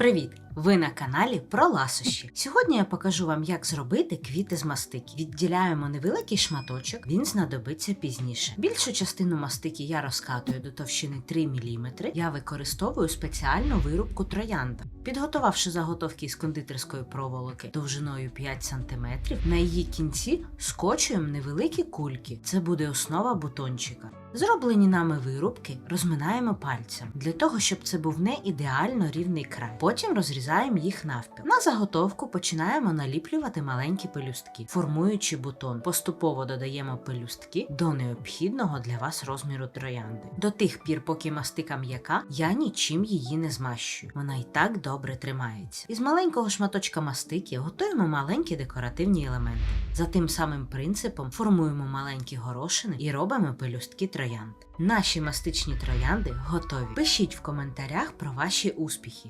Привіт! Ви на каналі про ласощі. Сьогодні я покажу вам, як зробити квіти з мастики. Відділяємо невеликий шматочок, він знадобиться пізніше. Більшу частину мастики я розкатую до товщини 3 мм. Я використовую спеціальну вирубку троянда. Підготувавши заготовки з кондитерської проволоки довжиною 5 см, на її кінці скочуємо невеликі кульки. Це буде основа бутончика. Зроблені нами вирубки розминаємо пальцем для того, щоб це був не ідеально рівний край. Потім розрізаємо їх навпіл. На заготовку починаємо наліплювати маленькі пелюстки, формуючи бутон. Поступово додаємо пелюстки до необхідного для вас розміру троянди. До тих пір, поки мастика м'яка, я нічим її не змащую. Вона і так добре тримається. Із маленького шматочка мастики готуємо маленькі декоративні елементи. За тим самим принципом формуємо маленькі горошини і робимо пелюстки троянд. Наші мастичні троянди готові. Пишіть в коментарях про ваші успіхи.